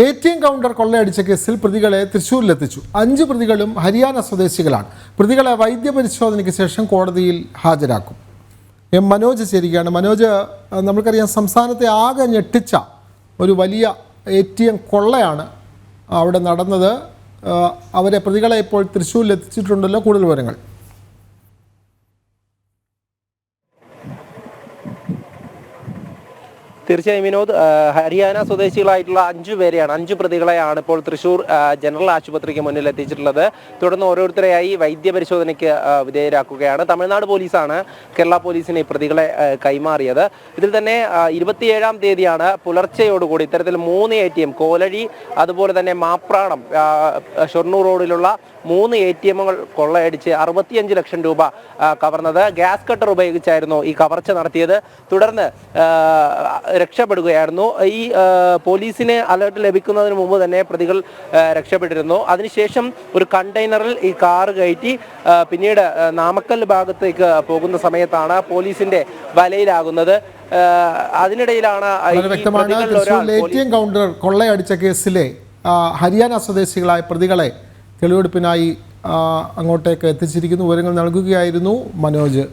A T M counter കൊള്ളയടിച്ച കേസിൽ പ്രതികളെ തൃശൂരിലെത്തിച്ചു. അഞ്ച് പ്രതികളും ഹരിയാന സ്വദേശികളാണ്. പ്രതികളെ വൈദ്യപരിശോധനയ്ക്ക് ശേഷം കോടതിയിൽ ഹാജരാക്കും. എം മനോജ് ചേരുകയാണ്. മനോജ് നമ്മൾക്കറിയാം സംസ്ഥാനത്തെ ആകെ ഞെട്ടിച്ച ഒരു വലിയ എ ടി എം കൊള്ളയാണ് അവിടെ നടന്നത്. അവരെ പ്രതികളെ ഇപ്പോൾ തൃശ്ശൂരിലെത്തിച്ചിട്ടുണ്ടല്ലോ കൂടുതൽ വിവരങ്ങൾ. തീർച്ചയായും വിനോദ് ഹരിയാന സ്വദേശികളായിട്ടുള്ള അഞ്ചു പേരെയാണ് അഞ്ചു പ്രതികളെയാണ് ഇപ്പോൾ തൃശൂർ ജനറൽ ആശുപത്രിക്ക് മുന്നിൽ എത്തിച്ചിട്ടുള്ളത്. തുടർന്ന് ഓരോരുത്തരെയായി വൈദ്യപരിശോധനയ്ക്ക് വിധേയരാക്കുകയാണ്. തമിഴ്നാട് പോലീസാണ് കേരള പോലീസിന് ഈ പ്രതികളെ കൈമാറിയത്. ഇതിൽ തന്നെ ഇരുപത്തിയേഴാം തീയതിയാണ് പുലർച്ചെയോടുകൂടി ഇത്തരത്തിൽ മൂന്ന് എ ടി എം കോലഴി അതുപോലെ തന്നെ മാപ്രാണം ഷൊർണൂർ റോഡിലുള്ള മൂന്ന് എ ടി എമ്മുകൾ കൊള്ളയടിച്ച് അറുപത്തിയഞ്ച് ലക്ഷം രൂപ കവർന്നത്. ഗ്യാസ് കട്ടർ ഉപയോഗിച്ചായിരുന്നു ഈ കവർച്ച നടത്തിയത്. തുടർന്ന് രക്ഷപ്പെടുകയായിരുന്നു. ഈ പോലീസിന് അലേർട്ട് ലഭിക്കുന്നതിന് മുമ്പ് തന്നെ പ്രതികൾ രക്ഷപ്പെട്ടിരുന്നു. അതിനുശേഷം ഒരു കണ്ടെയ്നറിൽ ഈ കാറ് കയറ്റി പിന്നീട് നാമക്കൽ ഭാഗത്തേക്ക് പോകുന്ന സമയത്താണ് പോലീസിന്റെ വലയിലാകുന്നത്. അതിനിടയിലാണ് വ്യക്തമാണ്. കൗണ്ടർ കൊള്ളയടിച്ച കേസിലെ ഹരിയാന സ്വദേശികളായ പ്രതികളെ തെളിവെടുപ്പിനായി അങ്ങോട്ടേക്ക് എത്തിച്ചിരിക്കുന്നു വിവരങ്ങൾ നൽകുകയായിരുന്നു മനോജ്.